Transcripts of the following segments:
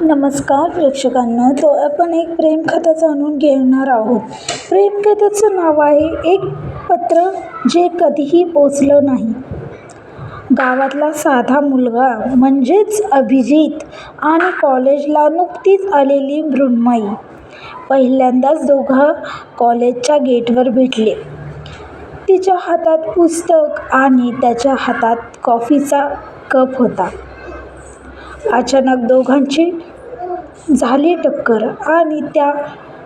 नमस्कार प्रेक्षकांना तो आपण एक प्रेमकथा जाणून घेणार आहोत. प्रेमकथेचं नाव आहे एक पत्र जे कधीही पोचलं नाही. गावातला साधा मुलगा म्हणजेच अभिजित आणि कॉलेजला नुकतीच आलेली मृण्मयी. पहिल्यांदाच दोघं कॉलेजच्या गेटवर भेटले. तिच्या हातात पुस्तक आणि त्याच्या हातात कॉफीचा कप होता. अचानक दोघांची झाली टक्कर आणि त्या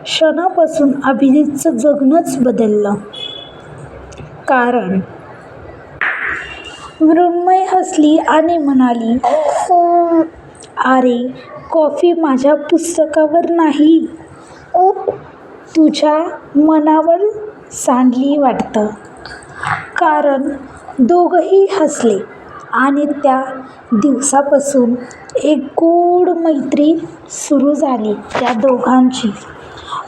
क्षणापासून अभिजितचं जगणंच बदललं. कारण मृण्मय हसली आणि म्हणाली अरे कॉफी माझ्या पुस्तकावर नाही. तुझ्या मनावर सांडली वाटतं. कारण दोघंही हसले. आणि त्या दिवसापासून एक गोड मैत्री सुरू झाली त्या दोघांची.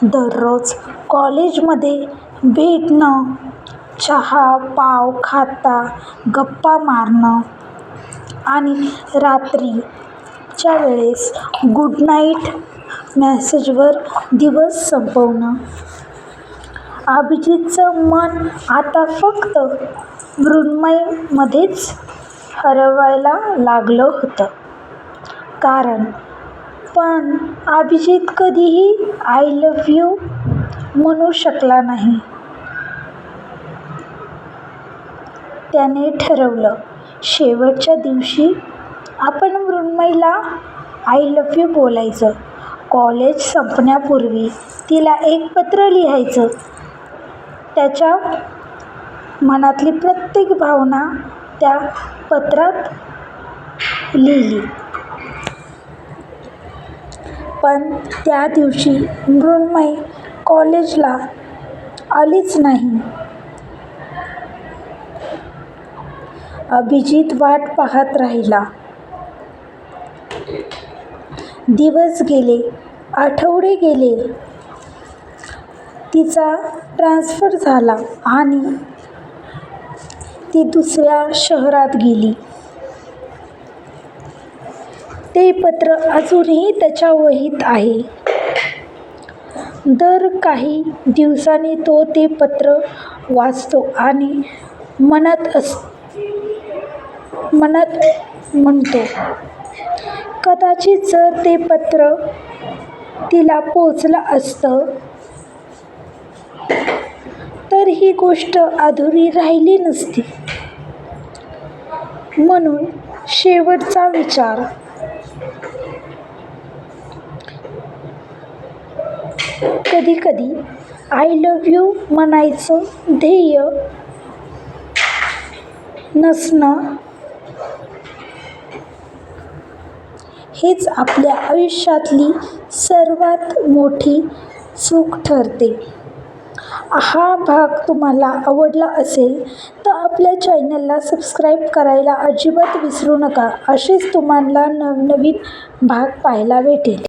दररोज कॉलेजमध्ये भेटणं चहा पाव खाता गप्पा मारणं आणि रात्रीच्या वेळेस गुड नाईट मॅसेजवर दिवस संपवणं. अभिजितचं मन आता फक्त मृण्मयमध्येच हरवायला लागलं होतं. कारण पण अभिजित कधीही आय लव्ह यू म्हणू शकला नाही. त्याने ठरवलं शेवटच्या दिवशी आपण मृण्मयीला आय लव्ह यू बोलायचं. कॉलेज संपण्यापूर्वी तिला एक पत्र लिहायचं. त्याच्या मनातली प्रत्येक भावना त्या पत्रात लिहिली. पण त्या दिवशी मृण्मयी कॉलेजला आलीच नाही. अभिजित वाट पाहत राहिला. दिवस गेले आठवडे गेले. तिचा ट्रान्सफर झाला आणि ती दुसऱ्या शहरात गेली. ते पत्र अजूनही त्याच्या वहीत आहे. दर काही दिवसांनी तो ते पत्र वाचतो आणि मनात अस मनात म्हणतो कदाचित जर ते पत्र तिला पोचलं असतं तर ही गोष्ट अधुरी राहिली नसती. म्हणून शेवटचा विचार. कधीकधी आय लव्ह यू म्हणायचं ध्येय नसणं हेच आपल्या आयुष्यातली सर्वात मोठी चूक ठरते. हा भाग तुम्हाला आवडला असेल तर आपल्या चॅनलला सबस्क्राईब करायला अजिबात विसरू नका. असेच तुम्हाला नवनवीन भाग पाहायला भेटेल.